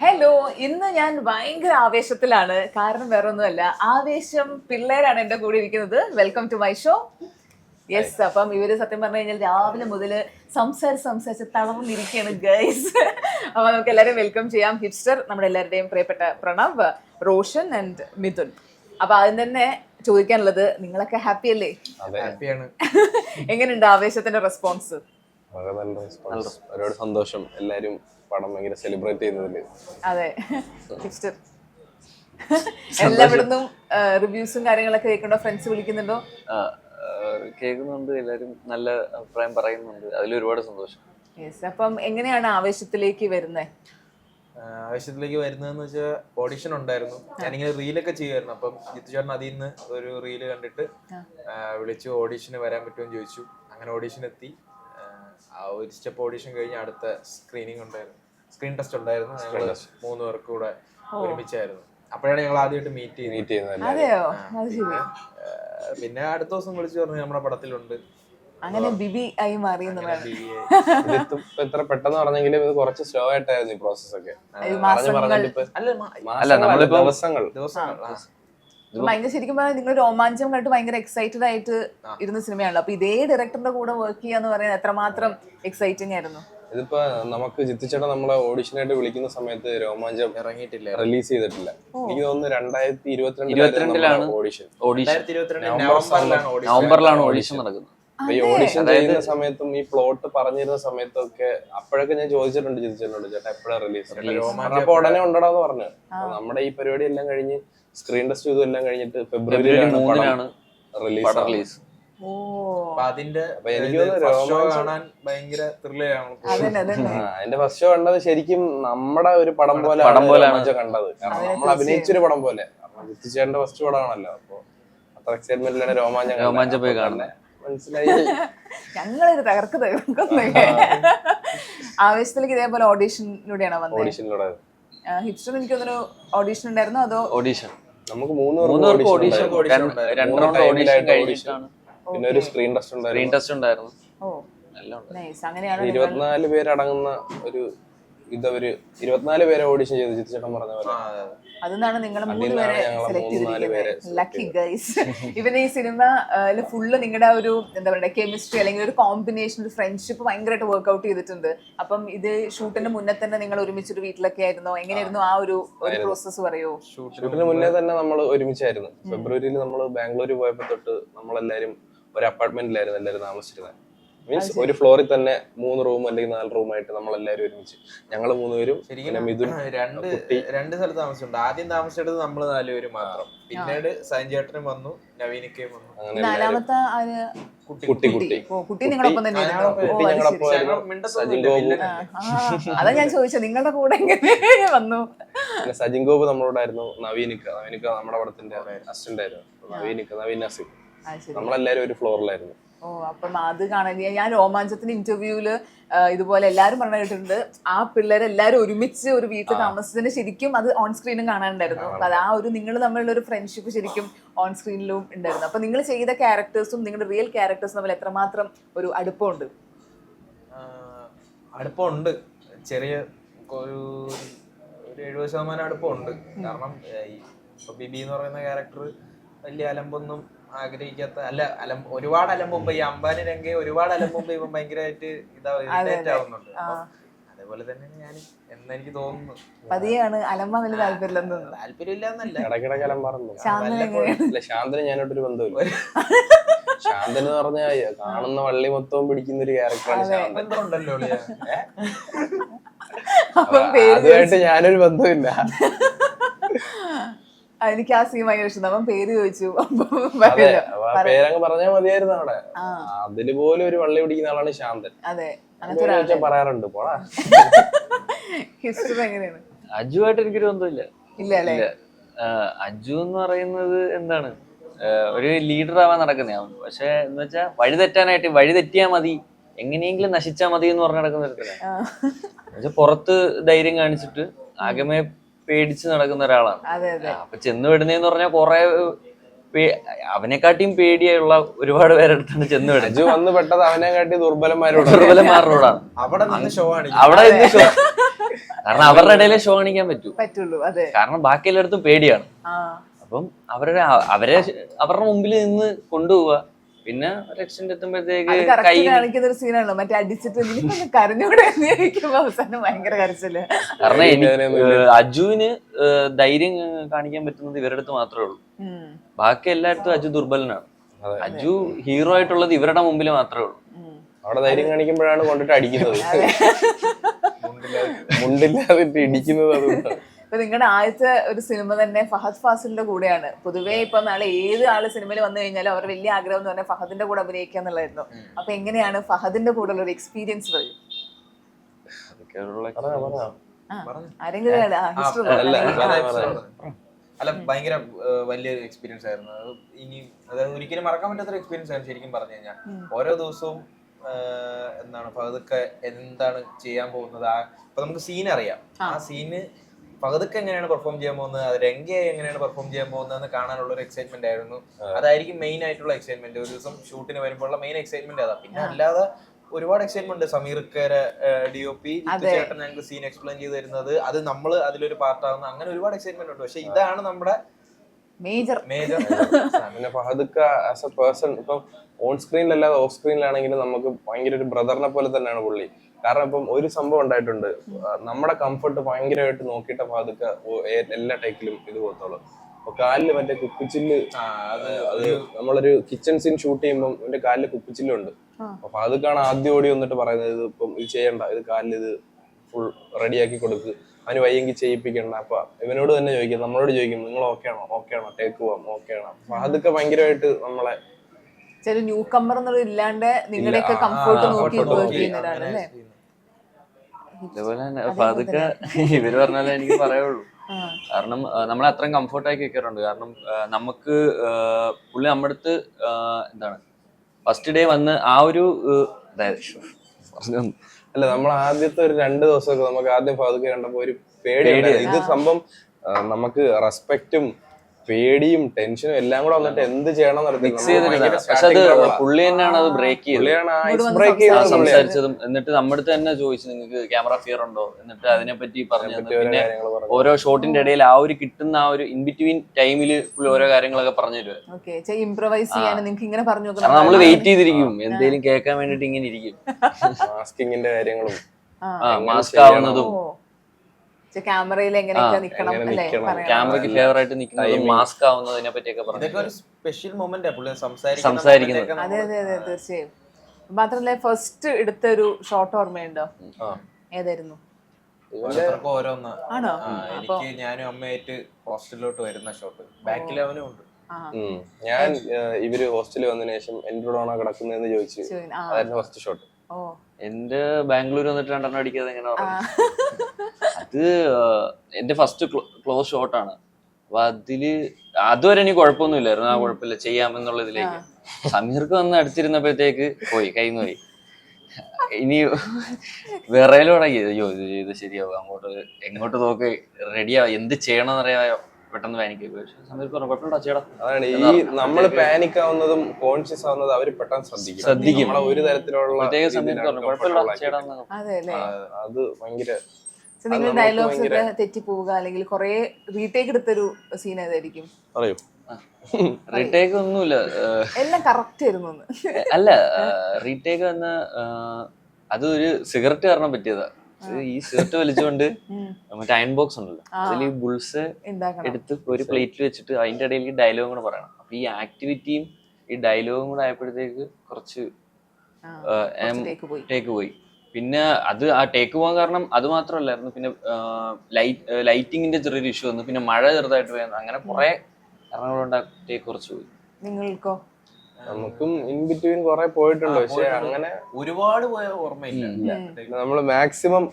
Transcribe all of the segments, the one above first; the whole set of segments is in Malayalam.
ഹലോ ഇന്ന് ഞാൻ ഭയങ്കര ആവേശത്തിലാണ്. കാരണം വേറെ ഒന്നുമല്ല ആവേശം പിള്ളേരാണ് എന്റെ കൂടെ ഇരിക്കുന്നത്. Welcome to my show yes അപ്പം ഇവർ സത്യം പറഞ്ഞു കഴിഞ്ഞാൽ രാവിലെ മുതൽ സംസാരിച്ച് സംസാരിച്ച് തളർന്നിരിക്കുകയാണ് ഗൈസ് അപ്പൊ നമുക്ക് എല്ലാവരും വെൽക്കം ചെയ്യാം. ഹിപ്സ്റ്റർ നമ്മുടെ എല്ലാവരുടെയും പ്രിയപ്പെട്ട പ്രണവ് റോഷൻ ആൻഡ് മിഥുൻ. അപ്പൊ ആദ്യം തന്നെ ചോദിക്കാനുള്ളത് നിങ്ങളൊക്കെ ഹാപ്പി അല്ലേ? എങ്ങനെയുണ്ട് ആവേശത്തിന്റെ റെസ്പോൺസ് വളരെ നല്ല റെസ്പോൺസ് ഒരുപാട് സന്തോഷം. എല്ലാരും പടം ഭയങ്കര സെലിബ്രേറ്റ് ചെയ്യുന്നതിൽ. അതെ. ഹിപ്സ്റ്റർ എല്ലായിടത്തും റിവ്യൂസും കാര്യങ്ങളൊക്കെ കേൾക്കണ്ടോ ഫ്രണ്ട്സ് വിളിക്കുന്നുണ്ടോ? കേൾക്കുന്നുണ്ട്. എല്ലാരും നല്ല അഭിപ്രായം പറയുന്നുണ്ട്. അതിൽ ഒരുപാട് സന്തോഷം. യെസ് അപ്പം എങ്ങനെയാണ് ആവേശത്തിലേക്ക് വരുന്നത് ആവശ്യത്തിലേക്ക് വരുന്നതെന്ന് വെച്ചാൽ ഓഡിഷൻ ഉണ്ടായിരുന്നു. ഞാനിങ്ങനെ റീലൊക്കെ ചെയ്യുമായിരുന്നു. അപ്പം ജിത്തു ചേട്ടൻ അതിൽ നിന്ന് ഒരു റീൽ കണ്ടിട്ട് വിളിച്ചു ഓഡിഷന് വരാൻ പറ്റുമെന്ന് ചോദിച്ചു. അങ്ങനെ ഓഡിഷൻ എത്തി ആ ഒരു സ്റ്റെപ്പ് ഓഡിഷൻ കഴിഞ്ഞ് അടുത്ത സ്ക്രീനിങ് ഉണ്ടായിരുന്നു. സ്ക്രീൻ ടെസ്റ്റ് ഉണ്ടായിരുന്നു. ഞങ്ങൾ മൂന്ന് പേർക്ക് കൂടെ ഒരുമിച്ചായിരുന്നു. അപ്പോഴാണ് ഞങ്ങൾ ആദ്യമായിട്ട് മീറ്റ് മീറ്റ് ചെയ്യുന്നത് പിന്നെ അടുത്ത ദിവസം വിളിച്ചു പറഞ്ഞു നമ്മുടെ പടത്തിലുണ്ട്. അങ്ങനെ ബിബി ആയി മാറി എത്ര പെട്ടെന്ന് പറഞ്ഞെങ്കിലും ഇത് കുറച്ച് സ്ലോ ആയിട്ടായിരുന്നു ഈ പ്രോസസ് ഒക്കെ. അല്ല നമ്മളിപ്പോ- ദിവസങ്ങൾ. ദിവസങ്ങൾ. ഭയങ്കര ശരിക്കും പറഞ്ഞാൽ നിങ്ങൾ രോമാഞ്ചം കണ്ടിട്ട് ഭയങ്കര എക്സൈറ്റഡ് ആയിട്ട് ഇരുന്ന സിനിമയാണല്ലോ. അപ്പൊ ഇതേ ഡയറക്ടറിന്റെ കൂടെ വർക്ക് ചെയ്യാന്ന് പറയുന്നത് എത്രമാത്രം എക്സൈറ്റിംഗ് ആയിരുന്നു? ഇതിപ്പോ നമുക്ക് ജിത്തിച്ചേട്ടൻ നമ്മളെ ഓഡിഷനായിട്ട് വിളിക്കുന്ന സമയത്ത് രോമാഞ്ചം ഇറങ്ങിയിട്ടില്ല. റിലീസ് ചെയ്തിട്ടില്ല. എനിക്ക് തോന്നുന്നു രണ്ടായിരത്തി ഇരുപത്തിരണ്ടിലാണ് ഓഡിഷൻ ഓഡിഷൻ നവംബറിലാണ് ഓഡിഷൻ നടക്കുന്നത്. അപ്പൊ ഈ ഓഡിഷൻ ചെയ്യുന്ന സമയത്തും ഈ പ്ലോട്ട് പറഞ്ഞിരുന്ന സമയത്തൊക്കെ അപ്പോഴൊക്കെ ഞാൻ ചോദിച്ചിട്ടുണ്ട് ജിതിച്ചേട്ടനോട് ചേട്ടാ എപ്പോഴാണ് റിലീസ് രോമാഞ്ചം അപ്പൊ ഉടനെ ഉണ്ടടാന്ന് പറഞ്ഞു. നമ്മുടെ ഈ പരിപാടി എല്ലാം കഴിഞ്ഞ് സ്ക്രീൻ ടെസ്റ്റ് ഇതും എല്ലാം കഴിഞ്ഞിട്ട് ഫെബ്രുവരി ഫെബ്രുവരിയിലാണ് റിലീസ് റിലീസ് ഓ. അപ്പൊ അതിന്റെ ഫസ്റ്റ് ഷോ കണ്ടത് ശരിക്കും നമ്മുടെ ഒരു പടം പോലെ പടം പോലെയാണ്. കണ്ടത്. കാരണം നമ്മൾ അഭിനയിച്ചൊരു പടം പോലെ. ചേട്ടന്റെ ഫസ്റ്റ് പടമാണല്ലോ. അപ്പൊ അത്ര എക്സൈറ്റ്മെന്റിലാണ് രോമാഞ്ചം. രോമാഞ്ചം പോയി കാണുന്നത് മനസ്സിലായി. ഞങ്ങളിത് തകർക്ക് തകർക്കുന്നേ. ആവേശത്തിലേക്ക് ഇതേപോലെ ഓഡീഷനിലൂടെയാണ് വന്നത് ഓഡിഷനിലൂടെ എനിക്ക് തോന്നുന്നു ഓഡീഷൻ ഉണ്ടായിരുന്നു? അതോ ഓഡീഷൻ നമുക്ക് മൂന്ന് ഓഡിഷൻ. രണ്ട് റൗണ്ട് ഓഡീഷൻ കഴിഞ്ഞിട്ടാണ്. പിന്നെ ഒരു സ്ക്രീൻ ടെസ്റ്റ് സ്ക്രീൻ ഉണ്ടായിരുന്നു ടെസ്റ്റ് ഉണ്ടായിരുന്നു. ഓ. എല്ലാം ഉണ്ട് നൈസ് അങ്ങനെയാണ് നിങ്ങൾ ഇരുപത്തിനാല് പേരടങ്ങുന്ന ഒരു ഇതവര് ഇരുപത്തിനാല് പേരെ ഓഡിഷൻ ചെയ്തു ജിത്തിച്ചേട്ടൻ പറഞ്ഞ പോലെ. അതെന്നാണ് നിങ്ങൾ മൂന്ന് വരെ പേരെ സെലക്ട് ചെയ്തിരിക്കുന്നത്. ലക്കി ഗൈസ് ഇവന് ഈ സിനിമ ഫുള്ള് നിങ്ങളുടെ ഒരു എന്താ പറയുക കെമിസ്ട്രി അല്ലെങ്കിൽ ഒരു കോമ്പിനേഷൻ ഒരു ഫ്രണ്ട്ഷിപ്പ് ഭയങ്കരമായിട്ട് വർക്ക്ഔട്ട് ചെയ്തിട്ടുണ്ട്. അപ്പം ഇത് ഷൂട്ടിന്റെ മുന്നേ തന്നെ നിങ്ങൾ ഒരുമിച്ചൊരു വീട്ടിലൊക്കെ ആയിരുന്നോ? എങ്ങനെയായിരുന്നു ആ ഒരു ഒരു പ്രോസസ്സ് പറയോ? ഷൂട്ടിന് മുന്നേ തന്നെ നമ്മൾ ഒരുമിച്ചായിരുന്നു. ഫെബ്രുവരിയിൽ നമ്മൾ ബാംഗ്ലൂർ പോയപ്പോ തൊട്ട് നമ്മളെല്ലാരും ഒരു അപ്പാർട്ട്മെന്റിലായിരുന്നു എല്ലാവരും താമസിച്ചിരുന്നത്. മീൻസ് ഒരു ഫ്ലോറിൽ തന്നെ മൂന്ന് റൂം അല്ലെങ്കിൽ നാല് റൂം ആയിട്ട് നമ്മൾ എല്ലാവരും ഒരുമിച്ച് ഞങ്ങൾ മൂന്നുപേരും പിന്നെ മിഥുൻ രണ്ട് രണ്ട് സ്ഥലത്ത് താമസിച്ചിട്ടുണ്ട് ആദ്യം താമസിച്ചത് നമ്മൾ നാലുപേര് മാത്രം. പിന്നീട് സഞ്ചേട്ടനും വന്നു നവീനിക്കയും വന്നു. അങ്ങനെ നാലാമത്തെ കുട്ടി കുട്ടി. കുട്ടി നിങ്ങളൊപ്പം അത് ഞാൻ ചോദിച്ചത്. നിങ്ങളുടെ കൂടെ എങ്ങനെ വന്നു? സജിൻ ഗോപ് നമ്മളോടായിരുന്നു നവീനിക്ക. നവീനിക്ക നമ്മുടെ പടത്തിന്റെ അസിസ്റ്റന്റ് ആയിരുന്നു. നവീനിക്ക നവീൻ നസീം നമ്മളെല്ലാരും ഒരു ഫ്ലോറിലായിരുന്നു ഓ അപ്പം അത് കാണാൻ ഞാൻ- രോമാഞ്ചത്തിന്റെ ഇന്റർവ്യൂവിൽ ഇതുപോലെ എല്ലാരും പറഞ്ഞു കേട്ടിട്ടുണ്ട്. ആ പിള്ളേരെല്ലാരും ഒരുമിച്ച് ഒരു വീട്ടിൽ താമസിച്ചതിന് ശരിക്കും അത് ഓൺ സ്ക്രീനും കാണാനുണ്ടായിരുന്നു. അപ്പൊ അത് ആ ഒരു നിങ്ങൾ തമ്മിലുള്ള ഒരു ഫ്രണ്ട്ഷിപ്പ് ശരിക്കും ഓൺ സ്ക്രീനിലും ഉണ്ടായിരുന്നു. അപ്പൊ നിങ്ങൾ ചെയ്ത ക്യാരക്ടേഴ്സും നിങ്ങളുടെ റിയൽ ക്യാരക്ടേഴ്സും തമ്മിൽ എത്രമാത്രം ഒരു അടുപ്പമുണ്ട്? അടുപ്പമുണ്ട്. ചെറിയ ഒരു ഒരു എഴുപത് ശതമാനം അടുപ്പമുണ്ട്. കാരണം ബിബി എന്ന് പറയുന്ന ക്യാരക്ടർ വലിയ അലമ്പൊന്നും ആഗ്രഹിക്കാത്ത അല്ല അലം ഒരുപാട് അലമ്പുമ്പോ ഈ അംബാനി രംഗെ ഒരുപാട് അലമ്പുമ്പോ ഇവൻ ഭയങ്കരമായിട്ട് ഇതാ ഇറിറ്റേറ്റ് ആവുന്നുണ്ട്. അതേപോലെ തന്നെ ഞാൻ എന്നെനിക്ക് തോന്നുന്നു. പതിയാണ്. അലമ്പ വലിയ താല്പര്യമില്ലെന്ന് താല്പര്യമില്ല ഇടയ്ക്കിടയ്ക്ക് പറഞ്ഞു ശാന്തന് ഞാനോട്ടൊരു ബന്ധമില്ല ശാന്തൻ എന്ന് പറഞ്ഞാൽ കാണുന്ന വള്ളി മൊത്തവും പിടിക്കുന്ന ഒരു ക്യാരക്ടറാണ് ശാന്തൻ. അതുമായിട്ട് ഞാനൊരു ബന്ധമില്ല എനിക്ക് ആ സീൻ ഭയങ്കര ഇഷ്ടം. അവൻ പേര് ചോദിച്ചു. പേരങ്ങ് പറഞ്ഞാൽ മതിയായിരുന്നു അവിടെ. അതിൽ പോലും ഒരു വള്ളി പിടിക്കുന്ന ആളാണ് ശാന്തൻ. അതെ പറയാറുണ്ട് പോടാ. ഹിസ്റ്ററി എങ്ങനെയാണ്? അജുവായിട്ട് എനിക്കൊരു ബന്ധമില്ല. ഇല്ല അല്ലേ? ഇല്ല. അജു എന്ന് പറയുന്നത് എന്താണ്? ഒരു ലീഡർ ആവാൻ നടക്കുന്ന. പക്ഷെ എന്ന് വെച്ചാൽ വഴി തെറ്റാനായിട്ട് വഴി തെറ്റിയാ മതി. എങ്ങനെയെങ്കിലും നശിച്ചാ മതി എന്ന് പറഞ്ഞു നടക്കുന്ന തരത്തിലാണ് പുറത്ത് ധൈര്യം കാണിച്ചിട്ട് ആകമേ പേടിച്ച് നടക്കുന്ന ഒരാളാണ്. അപ്പൊ ചെന്ന് വിടുന്നെന്ന് പറഞ്ഞാൽ കൊറേ അവനെക്കാട്ടിയും പേടിയുള്ള ഒരുപാട് പേരെടുത്താണ് ചെന്ന് വിടുന്നത് വന്ന് പെട്ടത് അവനെക്കാട്ടി ദുർബലന്മാരോട്. ദുർബലന്മാരോടാണ്. അവിടെ അവിടെ ഷോ കാരണം അവരുടെ ഇടയിലെ ഷോ കാണിക്കാൻ പറ്റൂ. പറ്റുള്ളൂ അതെ. കാരണം ബാക്കി എല്ലായിടത്തും പേടിയാണ്. ആ. അപ്പം അവരുടെ അവരെ അവരുടെ മുമ്പിൽ നിന്ന് കൊണ്ടുപോവുക. പിന്നെ ഒരു എക്സ്റ്റെന്റ് എത്തുമ്പോഴത്തേക്ക് കാണിക്കുന്ന ഒരു സീനാണല്ലോ മറ്റേ അടിച്ചിട്ട് നിനക്കൊന്ന് കരഞ്ഞൂടെ എന്ന് ചോദിക്കുമ്പോ അവസാനം ഭയങ്കര കരച്ചിൽ. കാരണം എനിക്ക് അജുവിന് ധൈര്യം കാണിക്കാൻ പറ്റുന്നത് ഇവരുടെ അടുത്ത് മാത്രമേ ഉള്ളൂ. ബാക്കി എല്ലായിടത്തും അജു ദുർബലനാണ്. അജു ഹീറോ ആയിട്ടുള്ളത് ഇവരുടെ മുമ്പിൽ മാത്രമേ ഉള്ളൂ. അവിടെ ധൈര്യം കാണിക്കുമ്പോഴാണ് കൊണ്ടിട്ട് അടിക്കുന്നത്. മുണ്ടില്ലാതിട്ട് ഇടിക്കുന്നത് അതുകൊണ്ടാണ്. ഇപ്പൊ നിങ്ങളുടെ ആദ്യത്തെ ഒരു സിനിമ തന്നെ ഫഹദ് ഫാസിലിന്റെ കൂടെയാണ്. പൊതുവേ ഇപ്പൊ നാളെ ഏത് ആൾ സിനിമയിൽ വന്നു കഴിഞ്ഞാലും അവർ വലിയ ആഗ്രഹം എന്ന് പറഞ്ഞാൽ ഫഹദിന്റെ കൂടെ അഭിനയിക്കുക എന്നുള്ളതായിരുന്നു. അപ്പൊ എങ്ങനെയാണ് ഫഹദിന്റെ കൂടെ ഉള്ള ഒരു എക്സ്പീരിയൻസ് പറയും അല്ല, ഭയങ്കര വലിയൊരു എക്സ്പീരിയൻസ് ആയിരുന്നു. അത് ഇനി അതായത് ഒരിക്കലും മറക്കാൻ പറ്റാത്തൊരു എക്സ്പീരിയൻസ് ആയിരുന്നു ശരിക്കും പറഞ്ഞു കഴിഞ്ഞാൽ ഓരോ ദിവസവും എന്താണ് എന്താണ് ഫഹദൊക്കെ എന്താണ് ചെയ്യാൻ പോകുന്നത്? ആ ഇപ്പൊ നമുക്ക് സീൻ അറിയാം. ആ. സീന് ഫഹദൊക്കെ എങ്ങനെയാണ് പെർഫോം ചെയ്യാൻ പോകുന്നത്? അത് രംഗ എങ്ങനെയാണ് പെർഫോം ചെയ്യാൻ പോകുന്നതെന്ന് കാണാനുള്ള ഒരു എക്സൈറ്റ്മെന്റ് ആയിരുന്നു. അതായിരിക്കും മെയിൻ ആയിട്ടുള്ള എക്സൈറ്റ്മെന്റ് ഒരു ദിവസം ഷൂട്ടിന് വരുമ്പോഴുള്ള മെയിൻ എക്സൈറ്റ്മെന്റ് അതാ. പിന്നെ അല്ലാതെ ഒരുപാട് എക്സൈറ്റ്മെന്റ് സമീർക്കര ഡി ഒ പി ചേട്ടൻ ഞങ്ങൾക്ക് സീൻ എക്സ്പ്ലെയിൻ ചെയ്ത് തരുന്നത്. അത് നമ്മൾ അതിലൊരു പാർട്ടാകുന്ന അങ്ങനെ ഒരുപാട് എക്സൈറ്റ്മെന്റ് ഉണ്ട്. പക്ഷെ ഇതാണ് നമ്മുടെ മേജർ മേജർ പിന്നെ ഫഹദുക്ക ആസ് എ പേഴ്സൺ ഇപ്പം ഓൺ സ്ക്രീനിലല്ലാതെ ഓഫ് സ്ക്രീനിലാണെങ്കിലും നമുക്ക് ഭയങ്കര ഒരു ബ്രദറിനെ പോലെ തന്നെയാണ് പുള്ളി. കാരണം ഇപ്പം ഒരു സംഭവം ഉണ്ടായിട്ടുണ്ട്. നമ്മുടെ കംഫർട്ട് ഭയങ്കരമായിട്ട് നോക്കിയിട്ട ഫഹദുക്ക എല്ലാ ടൈക്കിലും ഇത് പോകത്തുള്ളൂ. അപ്പൊ കാലിൽ മറ്റേ കുപ്പിച്ചില്ല് അത് അത് നമ്മളൊരു കിച്ചൺ സീൻ ഷൂട്ട് ചെയ്യുമ്പോൾ എന്റെ കാലിൽ കുപ്പിച്ചില്ലുണ്ട്. അപ്പൊ പാതുക്കാണ് ആദ്യം ഓടി വന്നിട്ട് പറയുന്നത്. ഇത് ഇപ്പം ഇത് ചെയ്യണ്ട. ഇത് കാലിൽ ഇത് ഫുൾ റെഡിയാക്കി കൊടുക്ക്. അവന് വയ്യെങ്കിൽ ചെയ്യിപ്പിക്കണ്ട. അപ്പൊ ഇവനോട് തന്നെ ചോദിക്കും. നമ്മളോട് ചോദിക്കും നിങ്ങൾ ഓക്കെ ആണോ? ഓക്കെ ആണോ? ടേക്ക് പോവാം ഓക്കെ ആണോ? അപ്പൊ അതൊക്കെ ഭയങ്കരമായിട്ട് നമ്മളെ ചില ന്യൂ കമ്പർ എന്നുള്ളത് ഇല്ലാണ്ട് നിങ്ങളുടെയൊക്കെ കംഫോർട്ട് നോക്കി വർക്ക്. ചെയ്യുന്നവരാണ് അല്ലേ? ഇതേപോലെ തന്നെ അപ്പൊ അതൊക്കെ ഇവർ പറഞ്ഞാലേ എനിക്ക് പറയുള്ളൂ കാരണം നമ്മൾ അത്രയും ആയി കേൾക്കാറുണ്ട്. കാരണം നമുക്ക് പുള്ളി നമ്മുടെ അടുത്ത് എന്താണ് ഫസ്റ്റ് ഡേ വന്ന് ആ ഒരു. അല്ല നമ്മൾ ആദ്യത്തെ ഒരു രണ്ട് ദിവസമൊക്കെ നമുക്ക് ആദ്യം ഫാദുക്കെ കണ്ടപ്പോ ഒരു പേടി ഇത് സംഭവം നമുക്ക് റെസ്പെക്റ്റും പേടിയും ടെൻഷനും എല്ലാം കൂടെ വന്നിട്ട് എന്ത് ചെയ്യണം മിക്സ് ചെയ്തിരുന്നതാണ് പക്ഷെ പുള്ളി തന്നെയാണ് അത് ബ്രേക്ക് ചെയ്തത്. പുള്ളിയാണ് ഐസ് ബ്രേക്ക് ചെയ്തത്. സംസാരിച്ചതും. എന്നിട്ട് നമ്മുടെ അടുത്ത് തന്നെ ചോദിച്ചു നിങ്ങൾക്ക് ക്യാമറ ഫിയർ ഉണ്ടോ? എന്നിട്ട് അതിനെ പറ്റി പറഞ്ഞു പിന്നെ ഓരോ ഷോട്ടിന്റെ ഇടയിൽ ആ ഒരു കിട്ടുന്ന ആ ഒരു ഇൻ ബിറ്റ്വീൻ ടൈമിൽ പുള്ളി ഓരോ കാര്യങ്ങളൊക്കെ പറഞ്ഞു തരുവാ. ഓക്കെ ഇംപ്രവൈസ് ചെയ്യാൻ നിങ്ങൾക്ക് ഇങ്ങനെ പറഞ്ഞു കാരണം നമ്മൾ വെയിറ്റ് ചെയ്തിരിക്കും. എന്തെങ്കിലും കേൾക്കാൻ വേണ്ടിട്ട് ഇങ്ങനെ ഇരിക്കും. മാസ്കിങ്ങിന്റെ കാര്യങ്ങളും മാസ്ക് ആവുന്നതും. ക്യാമറയിൽ എങ്ങനെയൊക്കെ നിക്കണം. ക്യാമറയ്ക്ക് ഫേവർ ആയിട്ട് നിൽക്കുന്നതും Timing. മാസ്ക് ആവുന്നതിനെ പറ്റിയൊക്കെ പറഞ്ഞു സ്പെഷ്യൽ മൊമെന്റ് പുള്ളി സംസാരിക്കുന്നത്. അതെ അതെ അതെ തീർച്ചയായും. മാത്രല്ല ഫസ്റ്റ് എടുത്ത ഒരു ഷോർട്ട് ഓർമ്മയുണ്ടോ ഏതായിരുന്നു? ആണോ? എനിക്ക് ഞാനും അമ്മയായിട്ട് ഹോസ്റ്റലിലോട്ട് വരുന്ന ഷോട്ട് ബാക്കിൽ അവനും ഉണ്ട്. ഞാൻ ഇവർ ഹോസ്റ്റലിൽ വന്നതിന് ശേഷം എന്റെ കൂടെ കിടക്കുന്നതെന്ന് ചോദിച്ചു. അതായിരുന്നു ഫസ്റ്റ് ഷോട്ട് ഓ. എന്റെ ബാംഗ്ലൂർ വന്നിട്ട് രണ്ടെണ്ണം അടിക്കാതെ എങ്ങനെ അത് എന്റെ ഫസ്റ്റ് ക്ലോസ് ഷോട്ടാണ് അപ്പൊ അതിൽ അതുവരെ എനിക്ക് കുഴപ്പമൊന്നുമില്ലായിരുന്നു ആ കുഴപ്പമില്ല. ചെയ്യാമെന്നുള്ള ഇതിലേക്ക്. സമീർക്ക് വന്ന് അടിച്ചിരുന്നപ്പോഴത്തേക്ക് പോയി കൈന്ന് പോയി ഇനി വേറെ തുടങ്ങി അയ്യോ ഇത് ചെയ്ത് ശരിയാവും. അങ്ങോട്ട് എങ്ങോട്ട് നോക്ക്. റെഡിയാ എന്ത് ചെയ്യണമെന്നറിയാമോ പെട്ടെന്ന് പാനിക് പോയി. പക്ഷെ സമീർക്ക് പറഞ്ഞു കുഴപ്പമില്ല ചേട്ടാ അതാണ് ഈ നമ്മൾ പാനിക് ആവുന്നതും കോൺഷ്യസ് ആവുന്നതും അവർ പെട്ടെന്ന് ശ്രദ്ധിക്കും. ശ്രദ്ധിക്കും. നമ്മളെ ഒരു തരത്തിലുള്ള പ്രത്യേക രീതിയിലാണ് പറഞ്ഞു കുഴപ്പമില്ല ചേട്ടാ അതെ അല്ലേ? അത് ഭയങ്കര നിങ്ങൾ ഡയലോഗ്സ് ഒക്കെ ഭയങ്കര- തെറ്റി പോവുക അല്ലെങ്കിൽ കുറെ റീടേക്ക് എടുത്തൊരു സീൻ ഏതായിരിക്കും? പറയൂ. റീടേക്ക് ഒന്നുമില്ല എല്ലാം കറക്റ്റ് ആയിരുന്നു അല്ല റീടേക്ക് വന്ന അത് ഒരു സിഗരറ്റ് കാരണം പറ്റിയതാ. ഇത് ഈ സിഗരറ്റ് വലിച്ചുകൊണ്ട്. മറ്റേ അയൺ ബോക്സ് ഉണ്ടല്ലോ. അതിൽ ഈ ബുൾസ് എടുത്ത് ഒരു പ്ലേറ്റിൽ വെച്ചിട്ട് അതിന്റെ ഇടയിൽ ഈ ഡയലോഗും കൂടെ പറയണം. അപ്പൊ ഈ ആക്ടിവിറ്റിയും ഈ ഡയലോഗും കൂടെ ആയപ്പോഴത്തേക്ക് കുറച്ച് ടേക്ക് പോയി. പിന്നെ അത് ആ ടേക്ക് പോകാൻ കാരണം അത് മാത്രമല്ലായിരുന്നു. പിന്നെ ലൈറ്റ് ലൈറ്റിങ്ങിന്റെ ചെറിയൊരു ഇഷ്യൂ വന്നു. പിന്നെ മഴ ചെറുതായിട്ട് പോയിരുന്നു അങ്ങനെ കുറെ കാരണങ്ങളുണ്ട് ടേക്ക് കുറച്ച് പോയി. നിങ്ങൾക്കോ? നമുക്കും ഇൻ ബിറ്റ്വീൻ കുറെ പോയിട്ടുണ്ട്. പക്ഷെ അങ്ങനെ ഒരുപാട് പോയ ഓർമ്മയില്ല. നമ്മൾ മാക്സിമം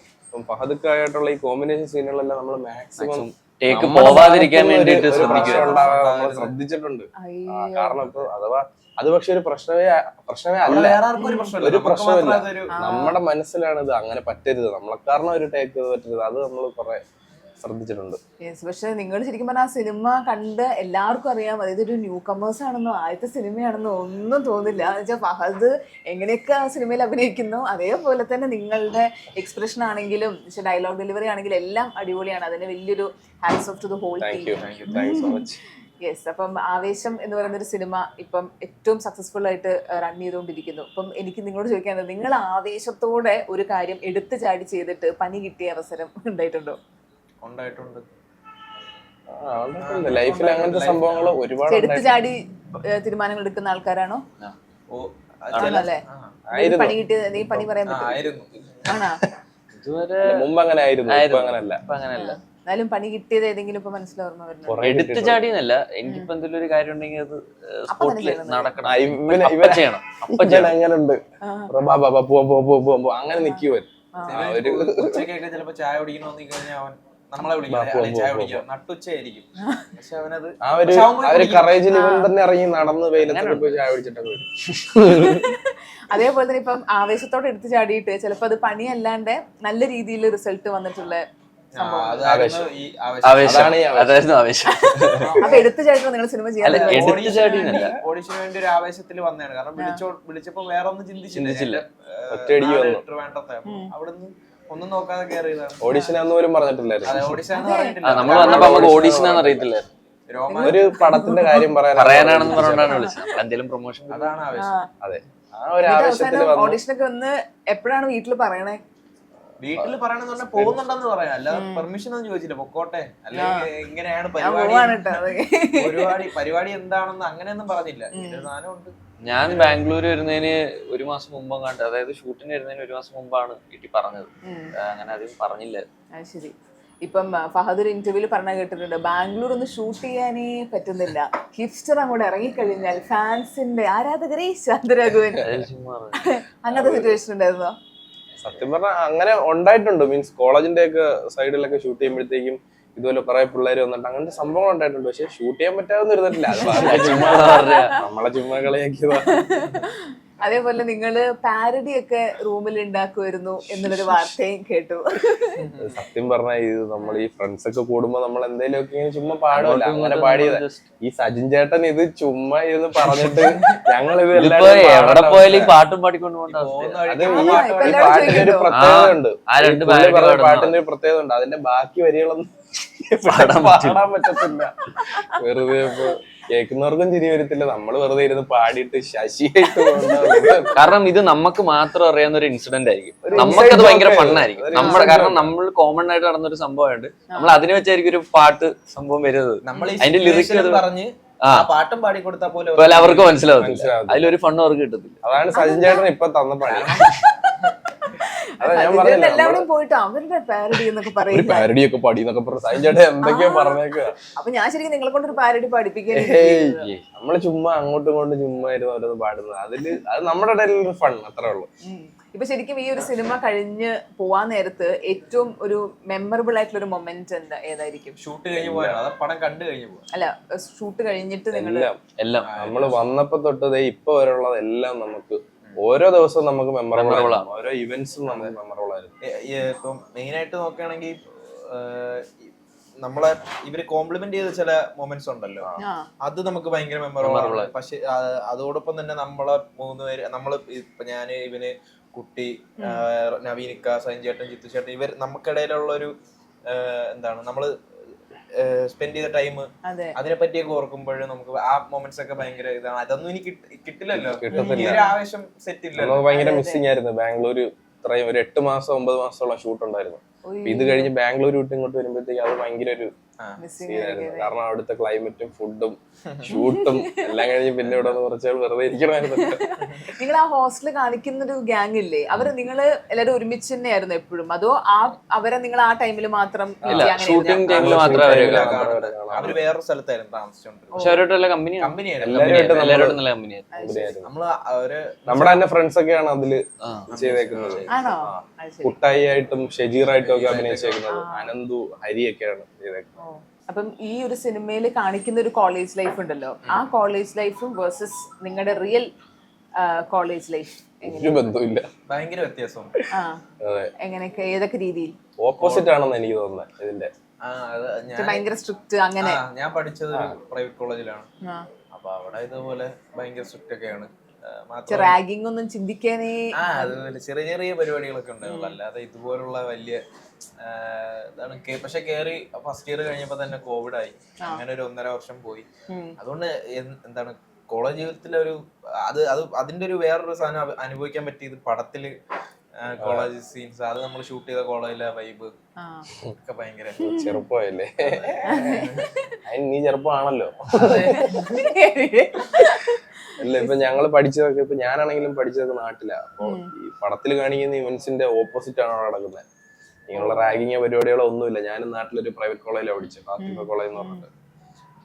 ഫഹദുക്കായിട്ടുള്ള ഈ കോമ്പിനേഷൻ സീനുകളെല്ലാം നമ്മൾ മാക്സിമം ടേക്ക് പോവാതിരിക്കാൻ നമ്മൾ ശ്രദ്ധിച്ചിട്ടുണ്ട്. കാരണം ഇപ്പൊ അഥവാ അത് പക്ഷെ ഒരു പ്രശ്നമേ പ്രശ്നമേ അല്ല. ഒരു പ്രശ്നമില്ല. നമ്മുടെ മനസ്സിലാണ് ഇത് അങ്ങനെ പറ്റരുത്. നമ്മളെ കാരണം ഒരു ടേക്ക് പറ്റരുത്. അത് നമ്മൾ കുറെ ശ്രദ്ധിച്ചിട്ടുണ്ട്. പക്ഷെ നിങ്ങൾ ശരിക്കും പറഞ്ഞാൽ ആ സിനിമ കണ്ട് എല്ലാവർക്കും അറിയാം. അതായത് ഒരു ന്യൂ കമേഴ്സ് ആണെന്നോ ആദ്യത്തെ സിനിമയാണെന്നോ ഒന്നും തോന്നില്ല. വെച്ചാൽ ഫഹദ് എങ്ങനെയൊക്കെ ആ സിനിമയിൽ അഭിനയിക്കുന്നു അതേപോലെ തന്നെ നിങ്ങളുടെ എക്സ്പ്രഷൻ ആണെങ്കിലും ഡയലോഗ് ഡെലിവറി ആണെങ്കിലും എല്ലാം അടിപൊളിയാണ്. അതിന് വലിയൊരു hands off to the whole team yes അപ്പം ആവേശം എന്ന് പറയുന്ന ഒരു സിനിമ ഇപ്പം ഏറ്റവും സക്സസ്ഫുൾ ആയിട്ട് റൺ ചെയ്തുകൊണ്ടിരിക്കുന്നു. അപ്പം എനിക്ക് നിങ്ങളോട് ചോദിക്കാനുള്ളത് നിങ്ങൾ ആവേശത്തോടെ ഒരു കാര്യം എടുത്തു ചാടി ചെയ്തിട്ട് പനി കിട്ടിയ അവസരം ഉണ്ടായിട്ടുണ്ടോ? ഉണ്ടായിട്ടുണ്ട്. ലൈഫിൽ അങ്ങനത്തെ സംഭവങ്ങൾ ഒരുപാട് എടുത്തു ചാടി തീരുമാനങ്ങൾ എടുക്കുന്ന ആൾക്കാരാണോ? പണി കിട്ടിയത് പണി പറയാൻ ആ, പറ്റും ആയിരുന്നു. ആണോ? ഇതുവരെ മുമ്പ് അങ്ങനെ ആയിരുന്നു. ഇപ്പൊ അങ്ങനല്ല. എന്നാലും പണി കിട്ടിയത് ഏതെങ്കിലും ഇപ്പൊ മനസ്സിലാവുന്ന വരുന്നത് എടുത്തു ചാടിയെന്നല്ല എനിക്കിപ്പോ എന്തെങ്കിലും ഒരു കാര്യം ഉണ്ടെങ്കിൽ അത് സ്പോട്ടിൽ. നടക്കണം. ചെയ്യണം. അപ്പൊ ചെയ്യണം. അങ്ങനെ ഉണ്ട്. അങ്ങനെ നിക്കുവൻ. ഉച്ചക്കൊക്കെ ചിലപ്പോ ചായ കുടിക്കണോന്ന് കഴിഞ്ഞാൽ അവൻ നമ്മളെ വിളിക്കും വാ, "അല്ലേ, പോവാം, ചായ പോവാം, കുടിക്കാം നട്ടുച്ചയായിരിക്കും പക്ഷെ അവനത് അവർ തന്നെ ഇറങ്ങി നടന്ന് വെയിലത്തൊക്കെ പോയി ചായ വരും. അതേപോലെ തന്നെ ഇപ്പം ആവേശത്തോടെ എടുത്തു ചാടിയിട്ട് ചിലപ്പോ അത് പണിയല്ലാണ്ട് നല്ല രീതിയിൽ റിസൾട്ട് വന്നിട്ടുള്ള ആ, സംഭവം അതായിരുന്നു ഈ ആവേശം. ആവേശം. അതാണ് ഈ ആവേശം. അതായിരുന്നു ആവേശം. അപ്പൊ എടുത്തു ചാടിയിട്ട് നിങ്ങൾ സിനിമ ചെയ്യാൻ അല്ല, തുടങ്ങി. ഓഡിഷന് വേണ്ടി- ഒരു ആവേശത്തിൽ വന്നതാണ്. കാരണം വിളിച്ചപ്പോ വേറെ ഒന്നും ചിന്തിച്ചില്ല. ഏഹ്, ഒന്നും നോക്കാതെ കയറിയതാണ് ഓഡിഷൻ അന്ന് പോലും പറഞ്ഞിട്ടില്ലായിരുന്നു. അതെ ഓഡിഷൻ എന്ന് പറഞ്ഞിട്ടില്ല. നമ്മൾ വന്നപ്പോ നമുക്ക് ഓഡിഷൻ അറിയത്തില്ല രോമാ ഒരു പടത്തിന്റെ കാര്യം പറയാനാണെന്ന് പറഞ്ഞാണ് വിളിച്ചത്. എന്തെങ്കിലും പ്രൊമോഷൻ അതാണ് ആവശ്യം അതെ. ആ ഒരു വന്നു. ഓഡിഷനൊക്കെ ഒന്ന് എപ്പോഴാണ് വീട്ടിൽ പറയണേ? വീട്ടിൽ പറയണെന്ന് പറഞ്ഞാൽ പോകുന്നുണ്ടെന്ന് പറയാം. അല്ലാതെ പെർമിഷൻ ഒന്നും ചോദിച്ചില്ല. പൊക്കോട്ടെ. അല്ലെങ്കിൽ ഇങ്ങനെയാണ് പരിപാടി. പരിപാടി പരിപാടി എന്താണെന്ന് അങ്ങനെയൊന്നും പറഞ്ഞില്ല. സാധനം ഉണ്ട്. ഞാൻ ബാംഗ്ലൂർ വരുന്നതിന് ഒരു മാസം മുമ്പ് കണ്ട് അതായത് ഷൂട്ടിന് വരുന്നതിന് ഒരു മാസം മുമ്പാണ് വീട്ടിൽ പറഞ്ഞത്. അങ്ങനെ അധികം പറഞ്ഞില്ല. അത് ശരി. ഇപ്പം ഫഹദ് ഒരു ഇന്റർവ്യൂൽ പറഞ്ഞ കേട്ടിട്ടുണ്ട് ബാംഗ്ലൂർ ഒന്ന് ഷൂട്ട് ചെയ്യാനേ പറ്റുന്നില്ല. ഹിപ്സ്റ്റർ അങ്ങോട്ട് ഇറങ്ങിക്കഴിഞ്ഞാൽ ഫാൻസിന്റെ ആരാധകരെ ശാന്തരാഘവൻ. അങ്ങനത്തെ സിറ്റുവേഷൻ ഉണ്ടായിരുന്നോ? സത്യം പറഞ്ഞാൽ അങ്ങനെ ഉണ്ടായിട്ടുണ്ട്. മീൻസ് കോളേജിന്റെ ഒക്കെ സൈഡിലൊക്കെ ഷൂട്ട് ചെയ്യുമ്പോഴത്തേക്കും ഇതുപോലെ കുറെ പിള്ളേർ വന്നിട്ട് അങ്ങനത്തെ സംഭവങ്ങൾ ഉണ്ടായിട്ടുണ്ട്. പക്ഷെ ഷൂട്ട് ചെയ്യാൻ പറ്റാതെ ഇരുന്നിട്ടില്ല. നമ്മളെ ചുമ്മാ കളിയാക്കിയതാ. അതേപോലെ നിങ്ങൾ പാരഡി ഒക്കെ റൂമിൽ ഉണ്ടാക്കുമായിരുന്നു എന്നുള്ളൊരു വാർത്തയും കേട്ടു. സത്യം പറഞ്ഞാൽ ഇത് നമ്മൾ ഈ ഫ്രണ്ട്സ് ഒക്കെ കൂടുമ്പോ നമ്മൾ എന്തെങ്കിലും ഒക്കെ ഇങ്ങനെ ചുമ്മാ പാടില്ല അങ്ങനെ പാടിയത്. ഈ സജിൻ ചേട്ടൻ ഇത് ചുമ്മാ ഇരുന്ന് പറഞ്ഞിട്ട് ഞങ്ങൾ ഇത് എവിടെ പോയാലും ഈ പാട്ടും പാടിക്കൊണ്ട് പോകേണ്ട പോകുന്ന അവസ്ഥ വഴിക്ക് അത് ഈ ആ, പാട്ട് ഇപ്പൊ പാടി- ഈ എല്ലാവരും പാട്ടിന് ഒരു പ്രത്യേകത ഉണ്ട് ആ രണ്ട് ഈ പുള്ളി പാരഡി പറഞ്ഞ പാടുന്ന പാട്ടിന് ഒരു പ്രത്യേകത ഉണ്ട് അതിന്റെ ബാക്കി വരികളൊന്നും പാടാൻ പാടാൻ പറ്റത്തില്ല. വെറുതെ ഇപ്പൊ കേൾക്കുന്നവർക്കും ചിരി വരത്തില്ല. നമ്മൾ വെറുതെ ഇരുന്ന് പാടിയിട്ട് ശശിയായിട്ട് കാരണം ഇത് നമുക്ക് മാത്രം അറിയാവുന്ന ഒരു ഇൻസിഡന്റ് ആയിരിക്കും. നമുക്കത് ഭയങ്കര ഫണ്ണായിരിക്കും നമ്മുടെ കാരണം നമ്മൾ കോമൺ ആയിട്ട് നടന്ന ഒരു സംഭവമുണ്ട് നമ്മൾ അതിനെ വെച്ചായിരിക്കും ഒരു പാട്ട് സംഭവം വരുന്നത്. നമ്മൾ അതിന്റെ ലിറിക്സ് പറഞ്ഞ് പാട്ടും പാടി കൊടുത്താൽ പോലെ അവർക്ക് മനസ്സിലാവും. അതിലൊരു ഫണ്ട് അവർക്ക് കിട്ടത്തില്ല. അതാണ് സജിൻ ചേട്ടൻ ഇപ്പൊ തന്ന പണി. എല്ലാവരും പോയിട്ട് അവരുടെ പാരഡി എന്നൊക്കെ പറയില്ല പാരഡി ഒക്കെ പാടി എന്നൊക്കെ പറഞ്ഞു സജിൻ ചേട്ടൻ എന്തൊക്കെയോ പറഞ്ഞേക്കുക അപ്പൊ ഞാൻ ശരിക്കും നിങ്ങളെ കൊണ്ട് ഒരു പാരഡി പഠിപ്പിക്കാൻ നമ്മൾ ചുമ്മാ അങ്ങോട്ടും ഇങ്ങോട്ടും ചുമ്മാ ഇരുന്ന് ഓരോന്ന് പാടുന്നത്. അതിൽ അത് നമ്മുടെ ഇടയിൽ ഒരു ഫൺ അത്രേ ഉള്ളൂ. ഇപ്പൊ ശരിക്കും ഈ ഒരു സിനിമ കഴിഞ്ഞ് പോവാൻ നേരത്ത് ഏറ്റവും ഒരു മെമ്മറബിൾ ആയിട്ടുള്ള ഒരു മൊമെന്റ് എന്താ ഏതായിരിക്കും? ഷൂട്ട് കഴിഞ്ഞ് പടം കണ്ടു കഴിഞ്ഞ് അല്ല ഷൂട്ട് കഴിഞ്ഞിട്ട് നിങ്ങൾ എല്ലാം നമ്മൾ നമ്മൾ വന്നപ്പോ തൊട്ടതേ ദേ ഇപ്പൊ വരെയുള്ളത് എല്ലാം നമുക്ക് ഓരോ ദിവസവും നമുക്ക് മെമ്മറബിൾ ആണ്. ഓരോ ഇവന്റ്സും നമുക്ക് മെമ്മറബിൾ ആയിരുന്നു. ഇപ്പം മെയിൻ ആയിട്ട് നോക്കുകയാണെങ്കിൽ നമ്മളെ ഇവർ കോംപ്ലിമെന്റ് ചെയ്ത ചില മൊമെന്റ്സ് ഉണ്ടല്ലോ. അത് നമുക്ക് ഭയങ്കര മെമ്മറബിൾ ആണ്. പക്ഷെ അതോടൊപ്പം തന്നെ നമ്മളെ മൂന്ന് പേര് നമ്മൾ ഇപ്പൊ ഞാൻ ഇവന് കുട്ടി നവീനിക്ക സഞ്ചേട്ടൻ ജിത്തു ചേട്ടൻ ഇവർ നമുക്കിടയിലുള്ള ഒരു എന്താണ് നമ്മൾ സ്പെൻഡ് ചെയ്ത ടൈം അതിനെ പറ്റിയൊക്കെ ഓർക്കുമ്പോഴും നമുക്ക് ആ മൊമെന്റ്സ് ഒക്കെ ഭയങ്കര ഇതാണ്. അതൊന്നും എനിക്ക് കിട്ടില്ലല്ലോ. ഈ ഒരു ആവേശം സെറ്റ് ഇല്ലല്ലോ. ഭയങ്കര. മിസ്സിംഗ് ആയിരുന്നു. ബാംഗ്ലൂർ ഇത്രയും ഒരു എട്ട് മാസം ഒമ്പത് മാസമുള്ള ഷൂട്ട് ഉണ്ടായിരുന്നു. ഇത് കഴിഞ്ഞ് ബാംഗ്ലൂർ വിട്ട് ഇങ്ങോട്ട് വരുമ്പോഴത്തേക്ക് അത് ഭയങ്കര ഒരു കാരണം അവിടുത്തെ ക്ലൈമറ്റും ഫുഡും ഷൂട്ടും എല്ലാം കഴിഞ്ഞ് പിന്നെ ഇവിടെ കുറച്ചേ വെറുതെ ഇരിക്കണമായിരുന്നു. നിങ്ങൾ ആ ഹോസ്റ്റലിൽ കാണിക്കുന്ന ഒരു ഗ്യാങ് ഇല്ലേ അവർ നിങ്ങൾ എല്ലാരും ഒരുമിച്ച് തന്നെയായിരുന്നു എപ്പോഴും? അതോ ആ അവരെ നിങ്ങൾ ആ ടൈമിൽ മാത്രം ഷൂട്ടിംഗ് ടൈമിൽ മാത്രമേ അവരെ വേറെ സ്ഥലത്തായിരുന്നു താമസിച്ചോണ്ടിരുന്നത്. പക്ഷെ അവരോട്ട് നല്ല കമ്പനിയാണ് കമ്പനിയായിരുന്നു നമ്മൾ അവർ നമ്മുടെ തന്നെ ഫ്രണ്ട്സ് ഒക്കെയാണ് അതിൽ. ചെയ്തേക്കുന്നത്. കുട്ടായി ആയിട്ടും ഷെജീറായിട്ടും ഒക്കെ അഭിനയിച്ചേക്കുന്നത് അനന്തു ഹരിയൊക്കെയാണ് ചെയ്തേക്കുന്നത്. ഓ. അപ്പം ഈ ഒരു സിനിമയിൽ കാണിക്കുന്ന ഒരു കോളേജ് ലൈഫ് ഉണ്ടല്ലോ. ആ കോളേജ് ലൈഫും വേഴ്സസ് നിങ്ങളുടെ റിയൽ കോളേജ് ലൈഫ് ഒരു ബന്ധമില്ല ഭയങ്കര വ്യത്യാസം എങ്ങനെയൊക്കെ? ഏതൊക്കെ രീതിയിൽ? ഓപ്പോസിറ്റ് ആണെന്ന് എനിക്ക് തോന്നുന്നത് ഇതിന്റെ. ആ അത് ഞാൻ ഭയങ്കര സ്ട്രിക്റ്റ് അങ്ങനെ. ഞാൻ പഠിച്ചത് പ്രൈവറ്റ് കോളേജിലാണ്. അപ്പൊ അവിടെ ഇതുപോലെ ഭയങ്കര സ്ട്രിക്റ്റ് ഒക്കെയാണ്. റാഗിംഗ് ഒന്നും ചിന്തിക്കാനേ ആ അതുപോലെ ചെറിയ ചെറിയ പരിപാടികളൊക്കെ ഉണ്ടായിരുന്നു അല്ലാതെ ഇതുപോലുള്ള വലിയ ഇതാണ് പക്ഷെ കേറി ഫസ്റ്റ് ഇയർ കഴിഞ്ഞപ്പോ തന്നെ കോവിഡ് ആയി. അങ്ങനെ ഒരു ഒന്നര വർഷം പോയി. അതുകൊണ്ട് എന്താണ് കോളേജ് ജീവിതത്തിലെ ഒരു അത് അത് അതിന്റെ ഒരു വേറൊരു സാധനം അനുഭവിക്കാൻ പറ്റിയത് പടത്തിൽ കോളേജ് സീൻസ് അത് നമ്മൾ ഷൂട്ട് ചെയ്ത കോളേജിലെ വൈബ്. ഒക്കെ ഭയങ്കര. ചെറുപ്പമല്ലേ നീ ചെറുപ്പമാണല്ലോ. അല്ല ഇപ്പൊ ഞങ്ങൾ പഠിച്ചതൊക്കെ ഇപ്പൊ ഞാനാണെങ്കിലും പഠിച്ചതൊക്കെ നാട്ടിലാ. അപ്പൊ ഈ പടത്തിൽ കാണിക്കുന്ന ഇവന്റ്സിന്റെ ഓപ്പോസിറ്റ് ആണ് അവിടെ നടക്കുന്നത്. ഇങ്ങനെയുള്ള റാഗിങ് പരിപാടികളോ ഒന്നുമില്ല ഞാനും നാട്ടിലൊരു പ്രൈവറ്റ് കോളേജിലാണ് പഠിച്ചത്. ഫാത്തിമ കോളേജ് എന്ന് പറഞ്ഞിട്ട്.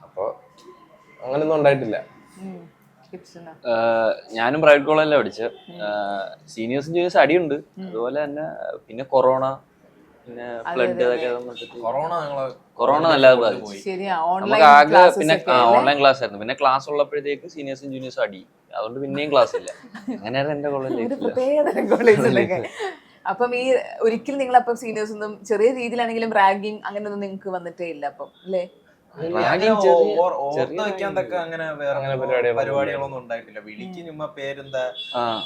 അപ്പൊ അങ്ങനെയൊന്നും ഉണ്ടായിട്ടില്ല. ഞാനും പ്രൈവറ്റ് കോളേജിലാണ് പഠിച്ചത്. സീനിയേഴ്സും ജൂനിയേഴ്സ് അടിയുണ്ട്. അതുപോലെ തന്നെ പിന്നെ കൊറോണ പിന്നെ ഫ്ലഡ് അതൊക്കെ കൊറോണ ഞങ്ങളെ കൊറോണ നല്ലത് ശരിയാ നമുക്ക് ഓൺലൈൻ ആകെ പിന്നെ ഓൺലൈൻ ക്ലാസ് ആയിരുന്നു. പിന്നെ ക്ലാസ് ഉള്ളപ്പോഴത്തേക്ക് സീനിയേഴ്സും ജൂനിയേഴ്സും അടി. അതുകൊണ്ട് പിന്നെയും ക്ലാസ് ഇല്ല. അങ്ങനെയായിരുന്നു എന്റെ കോളേജിലൊക്കെ അപ്പം ഈ ഒരിക്കലും നിങ്ങൾ അപ്പം സീനിയേഴ്സ് ഒന്നും ചെറിയ രീതിയിലാണെങ്കിലും റാഗിങ് അങ്ങനെയൊന്നും നിങ്ങൾക്ക് വന്നിട്ടേ ഇല്ല അപ്പം അല്ലേ? അങ്ങനെ ഓർത്ത് വെക്കാൻ തക്ക അങ്ങനെ വേറെ അങ്ങനെ പരിപാടികളൊന്നും ഉണ്ടായിട്ടില്ല. വിളിക്ക് ചുമ്മാ പേരെന്താ?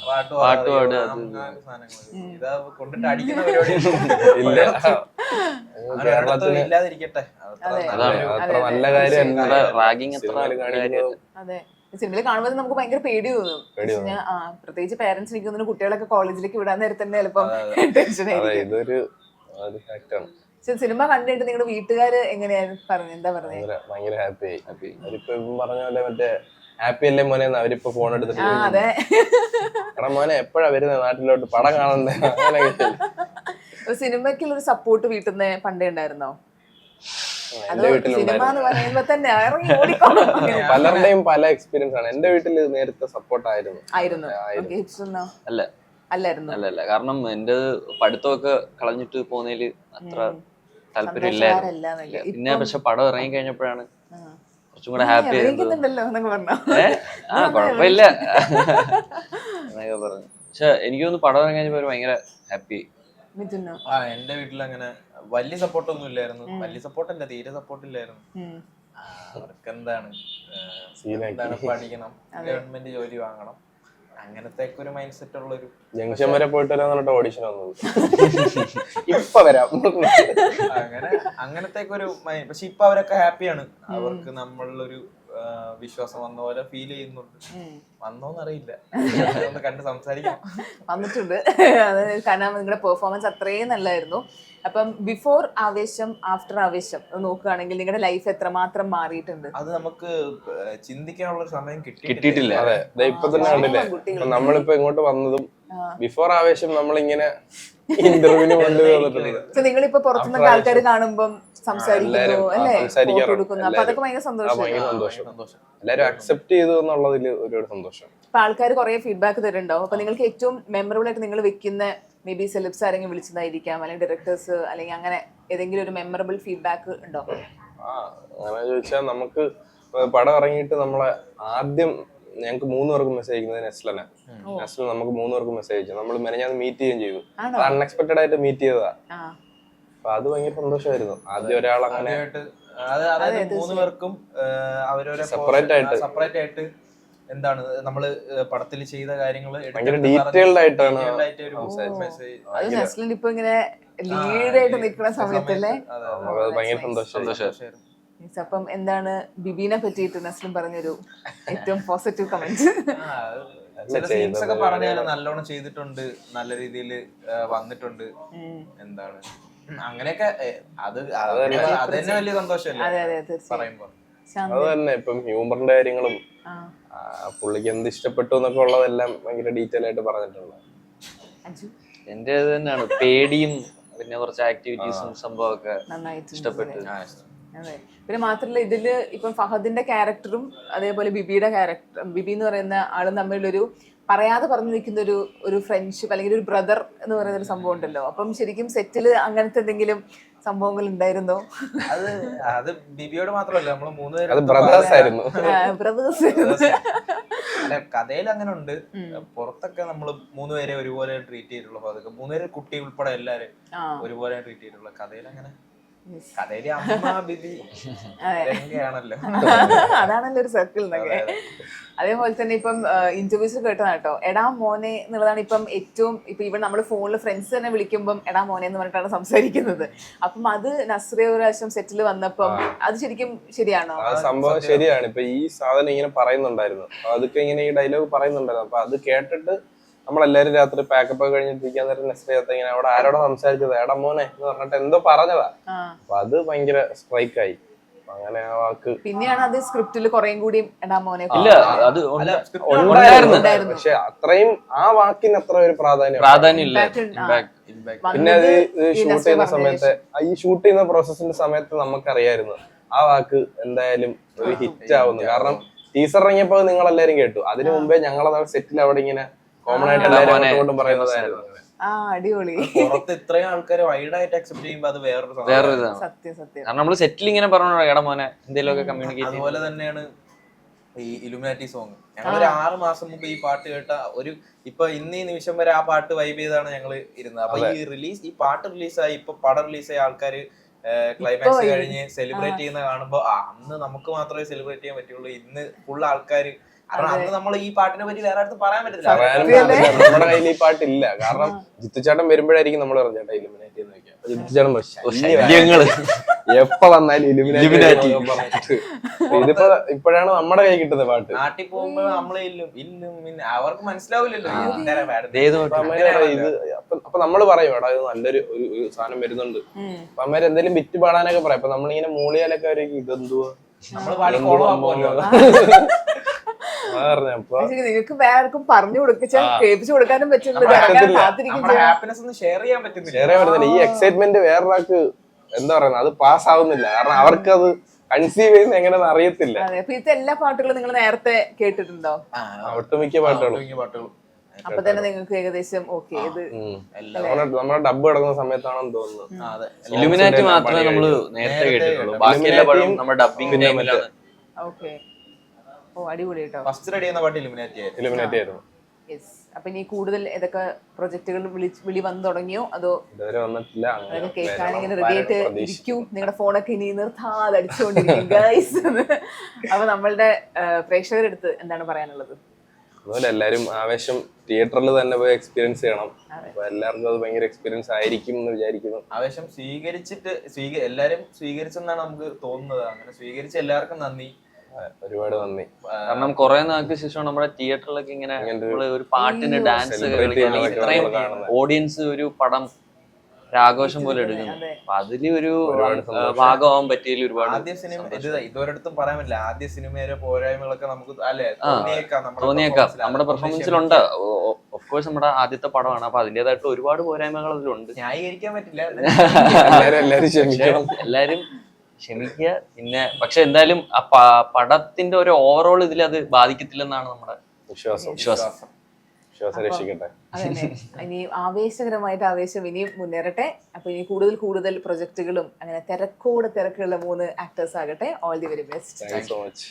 പാട്ട് പാടാ, അങ്ങനെ. ഇതാ. കൊണ്ടിട്ട് അടിക്കുന്ന പരിപാടി. അങ്ങനെ ഇല്ലാതിരിക്കട്ടെ. അത്ര നല്ല കാര്യം. റാഗിങ് അത്ര കാണിക്കുന്നത് അതെ. സിനിമയിൽ കാണുമ്പോൾ നമുക്ക് ഭയങ്കര പേടി തോന്നും. പ്രത്യേകിച്ച് പേരൻസ് തോന്നുന്നു കുട്ടികളൊക്കെ കോളേജിലേക്ക് വിടാൻ നേരത്തെ തന്നെ ചിലപ്പം ടെൻഷൻ ആയിരിക്കും. സിനിമ കണ്ടിട്ട് നിങ്ങളുടെ വീട്ടുകാര് എങ്ങനെയായിരുന്നു പറഞ്ഞു എന്താ പറഞ്ഞത്? ഭയങ്കര ഹാപ്പി ആയി. അവരിപ്പോ പറഞ്ഞ പോലെ മറ്റേ ഹാപ്പി അല്ലേ മോനെ അവരിപ്പോ ഫോൺ എടുത്തിട്ട് എടാ മോനെ എപ്പോഴാ വരുന്നത് നാട്ടിലോട്ട്? പടം കാണണ്ടേ സിനിമയ്ക്കുള്ള ഒരു സപ്പോർട്ട് വീട്ടിൽ നിന്ന് പണ്ടേ ഉണ്ടായിരുന്നോ? അതോ എന്റെ സിനിമ എന്ന് പറയുമ്പോ തന്നെ ഇറങ്ങി ഓടിക്കോളും. പലരുടെയും പല എക്സ്പീരിയൻസ് ആണ്. എന്റെ വീട്ടിൽ നേരത്തെ സപ്പോർട്ട് ആയിരുന്നു. ആയിരുന്നു. അല്ല. അല്ലായിരുന്നു. അല്ലല്ല അല്ല. കാരണം എന്റെ പഠിത്തമൊക്കെ കളഞ്ഞിട്ട് പോകുന്നതിൽ അത്ര താല്പര്യം ഇല്ലായിരുന്നു സന്തോഷവാരല്ല ഇല്ല. പിന്നെ പക്ഷെ പടം ഇറങ്ങി കഴിഞ്ഞപ്പോഴാണ് കുറച്ചും കൂടെ ഹാപ്പി ആ കുഴപ്പമില്ല. എന്നൊക്കെ പറഞ്ഞു. പക്ഷെ എനിക്ക് തോന്നുന്നു പടം ഇറങ്ങി കഴിഞ്ഞപ്പോ ഭയങ്കര ഹാപ്പി എന്റെ വീട്ടിൽ അങ്ങനെ വലിയ സപ്പോർട്ടൊന്നും ഇല്ലായിരുന്നു. വലിയ സപ്പോർട്ട് അല്ല തീരെ സപ്പോർട്ട് ഇല്ലായിരുന്നു അവർക്ക് എന്താണ് എന്താണ് പഠിക്കണം ഗവൺമെന്റ് ജോലി വാങ്ങണം. അങ്ങനത്തെ ഒരു മൈൻഡ് സെറ്റ് ഉള്ള ഒരു ജംഗ്ഷൻ വരെ പോയിട്ട് വരാൻ പറഞ്ഞിട്ട് ഓഡിഷൻ വന്നത്. ഇപ്പൊ വരാം. അങ്ങനെ അങ്ങനത്തെ ഒരു പക്ഷെ ഇപ്പൊ അവരൊക്കെ ഹാപ്പിയാണ് അവർക്ക് നമ്മളിലൊരു ആ, വിശ്വാസം വന്ന പോലെ ഫീൽ ചെയ്യുന്നുണ്ട്. വന്നോന്നറിയില്ല. ഒന്ന് കണ്ട് സംസാരിക്കാം വന്നിട്ടുണ്ട്. അത് കാരണം നിങ്ങളുടെ പെർഫോമൻസ് അത്രയും നല്ലായിരുന്നു. അപ്പം ബിഫോർ ആവേശം ആഫ്റ്റർ ആവേശം നോക്കുകയാണെങ്കിൽ നിങ്ങളുടെ ലൈഫ് എത്രമാത്രം മാറിയിട്ടുണ്ട്? അത് നമുക്ക് ചിന്തിക്കാനുള്ള സമയം കിട്ടിയിട്ടില്ല. അതെ. ദേ ഇപ്പൊ തന്നെ കണ്ടില്ലേ ഇപ്പൊ നമ്മളിപ്പോ ഇങ്ങോട്ട് വന്നതും ബിഫോർ ആവേശം നമ്മളിങ്ങനെ ഇന്റർവ്യൂവിന് കൊണ്ടുവന്നിട്ടുണ്ട് പുറത്തുനിന്നൊക്കെ ആൾക്കാർ കാണുമ്പം സംസാരിക്കുന്നു അല്ലേ? അപ്പൊ അതൊക്കെ ഭയങ്കര സന്തോഷം. എല്ലാരും അക്സെപ്റ്റ് ചെയ്തു എന്നുള്ളതിൽ ഒരുപാട് സന്തോഷം. അപ്പൊ ആൾക്കാർ കുറെ ഫീഡ്ബാക്ക് തരുന്നുണ്ടാവും. അപ്പൊ നിങ്ങൾക്ക് ഏറ്റവും മെമ്മറബിൾ ആയിട്ട് നിങ്ങൾ വെക്കുന്ന മേ ബി സെലിബ്സ് ആരെങ്കിലും വിളിച്ചതായിരിക്കാം അല്ലെങ്കിൽ ഡയറക്ടേഴ്സ് അല്ലെങ്കിൽ അങ്ങനെ ഏതെങ്കിലും ഒരു മെമ്മറബിൾ ഫീഡ്ബാക്ക് ഉണ്ടോ? ആ അങ്ങനെ ചോദിച്ചാൽ നമുക്ക് പടം ഇറങ്ങിയിട്ട് നമ്മളെ ആദ്യം ഞങ്ങൾക്ക് മൂന്ന് പേർക്ക് മെസ്സേജ് അയക്കുന്നത് നെസ്ലന നെസ്ലൻ നമുക്ക് മൂന്ന് പേർക്ക് മെസ്സേജ് അയച്ചു. നമ്മൾ മെനഞ്ഞാന്ന് മീറ്റ് ചെയ്യുകയും ചെയ്തു. അൺഎക്സ്പെക്ടഡ് ആയിട്ട് മീറ്റ് ചെയ്തതാ. ആ. അപ്പൊ അത് ഭയങ്കര സന്തോഷമായിരുന്നു. ആദ്യം ഒരാൾ അങ്ങനെ അത് അതായത് മൂന്ന് പേർക്കും അവരവരെ സെപ്പറേറ്റ് ആയിട്ട്. സെപ്പറേറ്റ് ആയിട്ട് എന്താണ് നമ്മൾ പടത്തിൽ ചെയ്ത കാര്യങ്ങൾ ഡീറ്റെയിൽഡ് ആയിട്ടാണ് മെസ്സേജ് അത് നെസ്ലിൻ ഇപ്പൊ ഇങ്ങനെ ലീഡ് ആയിട്ട് നിൽക്കുന്ന സമയത്തല്ലേ? ഭയങ്കര സന്തോഷം Yes, അപ്പം എന്താണ് ബിബീനെ പറ്റിയിട്ട് നസ്ലിം പറഞ്ഞൊരു ഏറ്റവും പോസിറ്റീവ് കമന്റ് ചില സീൻസ് ഒക്കെ പറഞ്ഞാൽ നല്ലോണം ചെയ്തിട്ടുണ്ട് നല്ല രീതിയിൽ വന്നിട്ടുണ്ട്. എന്താണ്? അങ്ങനെയൊക്കെ അത് അതന്നെ വലിയ സന്തോഷമല്ലേ? അതെ തീർച്ചയായും. പറയുമ്പോ. ശാന്തി. അത് തന്നെ ഇപ്പം ഹ്യൂമറിന്റെ കാര്യങ്ങളും പുള്ളിക്ക് എന്ത് ഇഷ്ടപ്പെട്ടു എന്നൊക്കെ ഉള്ളതെല്ലാം ഭയങ്കര ഡീറ്റെയിൽ ആയിട്ട് പറഞ്ഞിട്ടുണ്ട്. എന്റെ ഇത് തന്നെയാണ് പേടിയും പിന്നെ കുറച്ച് ആക്ടിവിറ്റീസും സംഭവമൊക്കെ ഇഷ്ടപ്പെട്ടു. അതെ. പിന്നെ മാത്രമല്ല ഇതിൽ ഇപ്പം ഫഹദിന്റെ ക്യാരക്ടറും അതേപോലെ ബിബിയുടെ ക്യാരക്ടർ ബിബി എന്ന് പറയുന്ന ആളും തമ്മിലൊരു പറയാതെ പറഞ്ഞു നിൽക്കുന്ന ഒരു ഒരു ഫ്രണ്ട്ഷിപ്പ് അല്ലെങ്കിൽ ഒരു ബ്രദർ എന്ന് പറയുന്ന ഒരു സംഭവം ഉണ്ടല്ലോ. അപ്പം ശരിക്കും സെറ്റിൽ അങ്ങനത്തെ എന്തെങ്കിലും സംഭവങ്ങൾ ഉണ്ടായിരുന്നോ? അത് അത് ബിബിയോട് മാത്രമല്ല നമ്മൾ മൂന്ന് അത് പേരും ബ്രദേഴ്സ് ആയിരുന്നു. ബ്രദേഴ്സ് അല്ല കഥയിൽ അങ്ങനെ ഉണ്ട്. പുറത്തൊക്കെ നമ്മൾ മൂന്നുപേരെ ഒരുപോലെ ട്രീറ്റ് ചെയ്തിട്ടുള്ളൂ അതൊക്കെ മൂന്നുപേരെ കുട്ടി ഉൾപ്പെടെ എല്ലാരും ഒരുപോലെ ട്രീറ്റ് ചെയ്തിട്ടുള്ള കഥയിൽ അങ്ങനെ കഥയിലെ അമ്മ ബിബി രംഗയാണല്ലോ അതാണല്ലോ ഒരു സർക്കിൾ എന്നൊക്കെ അതേപോലെ തന്നെ ഇപ്പം ഇന്റർവ്യൂസ് കേട്ടതാണ് കേട്ടോ. എടാ മോനെ എന്നുള്ളതാണ് ഇപ്പം ഏറ്റവും ഇപ്പൊ ഇവൻ നമ്മൾ ഫോണിൽ ഫ്രണ്ട്സ് തന്നെ വിളിക്കുമ്പം എടാ മോനെ എന്ന് പറഞ്ഞിട്ടാണ് സംസാരിക്കുന്നത്. അപ്പം അത് നസ്രിയ ഒരു പ്രാവശ്യം സെറ്റിൽ വന്നപ്പം അത് ശരിക്കും ശരിയാണോ? ആ സംഭവം ശരിയാണ്. ഇപ്പൊ ഈ സാധനം ഇങ്ങനെ പറയുന്നുണ്ടായിരുന്നു. അതൊക്കെ ഇങ്ങനെ ഈ ഡയലോഗ് പറയുന്നുണ്ടായിരുന്നു. അപ്പൊ അത് കേട്ടിട്ട് നമ്മളെല്ലാരും രാത്രി പാക്കപ്പ് കഴിഞ്ഞിരിക്കാൻ കഴിഞ്ഞിട്ടിരിക്കാൻ നേരം നെക്സ്റ്റ് ഇങ്ങനെ അവിടെ ആരോടെ സംസാരിച്ചത് എടാ മോനെ എന്ന് പറഞ്ഞിട്ട് എന്തോ പറഞ്ഞതാ. അപ്പൊ അത് ഭയങ്കര സ്ട്രൈക്ക് ആയി. അങ്ങനെ ആ വാക്ക് പിന്നെയാണ് അത് സ്ക്രിപ്റ്റിൽ കുറേം കൂടി എടാ മോനെ. ഇല്ല അത് ഉണ്ടായിരുന്നു. പക്ഷെ അത്രയും ആ വാക്കിന് അത്ര ഒരു പ്രാധാന്യം പ്രാധാന്യം ഇല്ല. പിന്നെ അത് ഈ ഷൂട്ട് ചെയ്യുന്ന സമയത്ത് ഈ ഷൂട്ട് ചെയ്യുന്ന പ്രോസസ്സിന്റെ സമയത്ത് നമുക്കറിയായിരുന്നു. ആ വാക്ക് എന്തായാലും ഒരു ഹിറ്റ് ആവുന്നു. കാരണം ടീസർ ഇറങ്ങിയപ്പോൾ നിങ്ങൾ എല്ലാരും കേട്ടു. അതിനു മുമ്പേ ഞങ്ങളത് സെറ്റിൽ അവിടെ ഇങ്ങനെ കോമൺ ആയിട്ട് എല്ലാവരും മോനെ. പറയുന്നതായിരുന്നു ആ അടിപൊളി. പുറത്ത് ഇത്രയും ആൾക്കാർ വൈഡായിട്ട് അക്സെപ്റ്റ് ചെയ്യുമ്പോൾ അത് വേറൊരു വേറൊരു ഇതാണ് സത്യം സത്യം. കാരണം നമ്മൾ സെറ്റിൽ ഇങ്ങനെ പറഞ്ഞു എടാ മോനെ എന്തെങ്കിലുമൊക്കെ കമ്മ്യൂണിക്കേറ്റ് അതുപോലെ തന്നെയാണ് ഈ ഇലുമിനാറ്റി സോങ് ഞങ്ങൾ ഒരു ആറ് മാസം മുമ്പ് ഈ പാട്ട് കേട്ട ഒരു ഇപ്പൊ ഇന്ന് ഈ നിമിഷം വരെ ആ പാട്ട് വൈബ് ചെയ്താണ് ഞങ്ങൾ ഇരുന്നത്. അപ്പൊ ഈ റിലീസ് ഈ പാട്ട് റിലീസായി ഇപ്പൊ പടം റിലീസായി ആൾക്കാര് ക്ലൈമാക്സ്. കഴിഞ്ഞ് സെലിബ്രേറ്റ് ചെയ്യുന്ന കാണുമ്പോ ആ അന്ന് നമുക്ക് മാത്രമേ സെലിബ്രേറ്റ് ചെയ്യാൻ പറ്റുള്ളൂ. ഇന്ന് ഫുൾ ആൾക്കാര് കാരണം അന്ന് നമ്മൾ ഈ പാട്ടിനെ പറ്റി വേറെ അടുത്ത് പറയാൻ? പറ്റില്ല. നമ്മുടെ കയ്യിൽ ഈ പാട്ടില്ല. കാരണം ജിത്തുചേട്ടൻ വരുമ്പോഴായിരിക്കും നമ്മൾ ചേട്ടാ ഇലുമിനാറ്റി എന്ന് വെക്കാം. ജിത്തുചേട്ടൻ എപ്പോ വന്നാലും ഇലുമിനാറ്റി. ഇതിപ്പോ ഇപ്പോഴാണ് നമ്മുടെ കൈ കിട്ടുന്നത് പാട്ട്. നാട്ടിൽ പോകുമ്പോ നമ്മളെ ഇല്ലും ഇല്ലും പിന്നെ അവർക്ക് മനസ്സിലാവില്ലല്ലോ ഇത് അപ്പൊ നമ്മൾ നമ്മൾ പറയും എടാ ഇത് നല്ലൊരു ഒരു സാധനം വരുന്നുണ്ട്. അപ്പൊ അമ്മേര് എന്തെങ്കിലും വിറ്റ് പാടാനൊക്കെ പറയാം. അപ്പൊ നമ്മളിങ്ങനെ മൂളിയാലൊക്കെ അവർക്ക് ഇതെന്തുവാ? നമ്മൾ പാടി നിങ്ങൾക്ക് വേറെ ആർക്കും പറഞ്ഞു കൊടുക്കാൻ കേൾപ്പിച്ചു കൊടുക്കാനും പറ്റുന്നില്ല. ഷെയർ ചെയ്യാൻ പറ്റുന്നില്ല. പറയുന്നില്ല ഈ എക്സൈറ്റ്മെന്റ് വേറൊരാൾക്ക് എന്താ പറയുന്നത്? അത് പാസ് ആവുന്നില്ല. കാരണം അവർക്ക് അത് കൺസീവ് ചെയ്യുന്ന എങ്ങനെയാണെന്ന് അറിയത്തില്ല. എല്ലാ പാട്ടുകളും നിങ്ങൾ നേരത്തെ കേട്ടിട്ടുണ്ടോ? ആ, ഒട്ടുമിക്ക പാട്ടുകളും. അപ്പൊ തന്നെ നിങ്ങൾക്ക് ഏകദേശം ഓക്കെ ഇത് എല്ലാം നമ്മുടെ ഡബ് കിടക്കുന്ന സമയത്താണെന്ന് തോന്നുന്നു. അതെ. ഇലുമിനാറ്റി എല്ലാം മാത്രമേ നമ്മൾ നേരത്തെ കേട്ടിട്ടുള്ളൂ. കേട്ടു. ബാക്കി എല്ലാ പാട്ടും നമ്മുടെ ഡബിങ് ഓക്കെ ഓ അടിപൊളി കേട്ടോ ഫസ്റ്റ് റെഡി എന്ന പാട്ട് ഇലുമിനേറ്റ് ചെയ്തു ഇലുമിനേറ്റ് ആയിരുന്നു. യെസ് അപ്പൊ ഇനി കൂടുതൽ ഏതൊക്കെ പ്രൊജക്ടുകൾ വിളി വന്നു തുടങ്ങിയോ? അതോ ഇതുവരെ വന്നിട്ടില്ല. അതൊക്കെ കേൾക്കാൻ ഇങ്ങനെ റെഡി ആയിട്ട് ഇരിക്കൂ. നിങ്ങളുടെ ഫോണൊക്കെ ഇനി നിർത്താതെ അടിച്ചുകൊണ്ടിരിക്കും ഗൈസ് അപ്പൊ നമ്മളുടെ പ്രേക്ഷകരുടെ അടുത്ത് എന്താണ് പറയാനുള്ളത്? അതുപോലെ എല്ലാരും ആവേശം തിയേറ്ററിൽ തന്നെ പോയി എക്സ്പീരിയൻസ് ചെയ്യണം. അപ്പൊ എല്ലാവർക്കും അത് ഭയങ്കര എക്സ്പീരിയൻസ് ആയിരിക്കും എന്ന് വിചാരിക്കുന്നു. ആവേശം സ്വീകരിച്ചിട്ട് സ്വീക എല്ലാരും സ്വീകരിച്ചെന്നാണ് നമുക്ക് തോന്നുന്നത്. അങ്ങനെ സ്വീകരിച്ച എല്ലാവർക്കും നന്ദി. ഒരുപാട് നന്ദി. കാരണം കുറെ നാൾക്ക് ശേഷം നമ്മുടെ തിയേറ്ററിലൊക്കെ ഇങ്ങനെ ഒരു പാട്ടിന് ഡാൻസ് ഇത്രയും ഓഡിയൻസ് ഒരു പടം ആഘോഷം പോലെ എടുക്കുന്നു. അതിന് അപ്പൊ അതിൽ ഒരു ഭാഗമാവാൻ പറ്റിയതിൽ ഒരുപാട് ആദ്യ സിനിമ ഇത് ഇതുവരെടുത്തും പറയാൻ പറ്റില്ല. ആദ്യ സിനിമയിലെ പോരായ്മകളൊക്കെ നമുക്ക് അല്ലെ തോന്നിയേക്കാം നമ്മുടെ പെർഫോമൻസിലുണ്ട് ഓഫ് കോഴ്സ് നമ്മുടെ ആദ്യത്തെ പടമാണ്. അപ്പൊ അതിന്റേതായിട്ട് ഒരുപാട് പോരായ്മകൾ അതിലുണ്ട്. ന്യായീകരിക്കാൻ പറ്റില്ല. എല്ലാരും ക്ഷമിക്കുക. പിന്നെ പക്ഷെ എന്തായാലും ആ പടത്തിന്റെ ഒരു ഓവറോൾ ഇതിൽ അത് ബാധിക്കത്തില്ലെന്നാണ് നമ്മുടെ വിശ്വാസം. വിശ്വാസം. ഇനി ആവേശകരമായിട്ട് ആവേശം ഇനിയും മുന്നേറട്ടെ. അപ്പൊ ഇനി കൂടുതൽ കൂടുതൽ പ്രൊജക്ടുകളും അങ്ങനെ തിരക്കോട് തിരക്കുള്ള മൂന്ന് ആക്ടേഴ്സ് ആകട്ടെ. All the very best thank so much